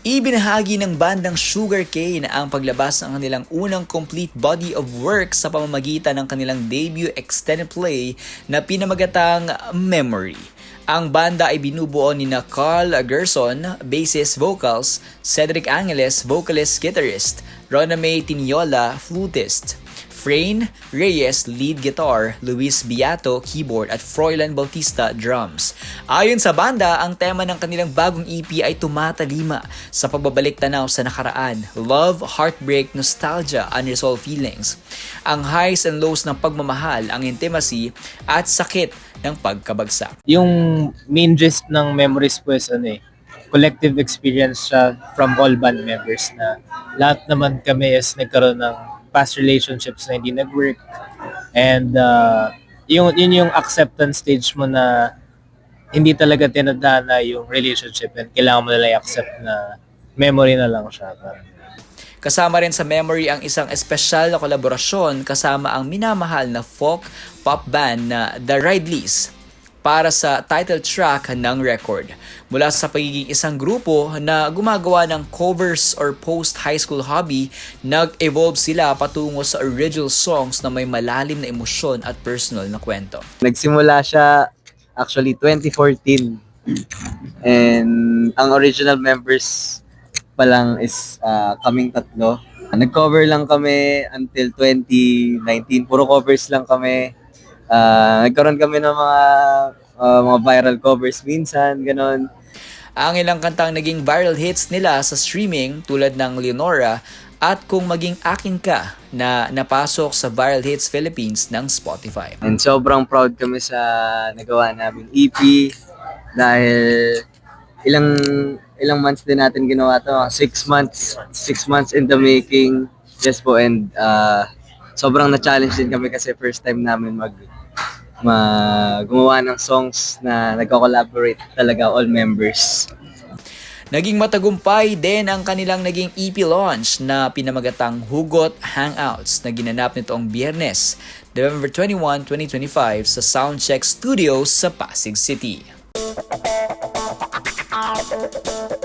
Ibinahagi ng bandang Sugarcane ang paglabas ng kanilang unang complete body of work sa pamamagitan ng kanilang debut extended play na pinamagatang Memory. Ang banda ay binubuo ni na Carl Gerson, bassist vocals, Cedric Angeles, vocalist-guitarist, Rona Tiniola, flutist, Frain Reyes, lead guitar, Luis Beato, keyboard at Froilan Bautista, drums. Ayon sa banda, ang tema ng kanilang bagong EP ay tumatalima sa pagbabalik tanaw sa nakaraan, love, heartbreak, nostalgia, unresolved feelings. Ang highs and lows ng pagmamahal, ang intimacy, at sakit ng pagkabagsak. yung main gist ng memories po is ano eh, collective experience siya from all band members na lahat naman kami is nagkaroon ng past relationships na hindi nag-work and uh, yung, yun yung acceptance stage mo na hindi talaga tinadhana yung relationship and kailangan mo nalang i-accept na memory na lang siya. Parang, Kasama rin sa memory ang isang espesyal na kolaborasyon kasama ang minamahal na folk pop band na The Ridleys para sa title track ng record. Mula sa pagiging isang grupo na gumagawa ng covers or post-high school hobby, nag-evolve sila patungo sa original songs na may malalim na emosyon at personal na kwento. Nagsimula siya actually 2014. And ang original members pa lang is ah, kaming tatlo. Nag-cover lang kami until 2019. Puro covers lang kami. Ah, nagkaroon kami ng mga ah, mga viral covers minsan, ganon. Ang ilang kantang naging viral hits nila sa streaming tulad ng Leonora at Kung Maging Akin Ka na napasok sa Viral Hits Philippines ng Spotify. And sobrang proud kami sa nagawa namin EP dahil ilang ilang months din natin ginawa to. Six months, six months in the making. Yes po, and uh, sobrang na-challenge din kami kasi first time namin mag, mag gumawa ng songs na nagko-collaborate talaga all members. Naging matagumpay din ang kanilang naging EP launch na pinamagatang Hugot Hangouts na ginanap nitong biyernes, November 21, 2025 sa Soundcheck Studios sa Pasig City. Thank you.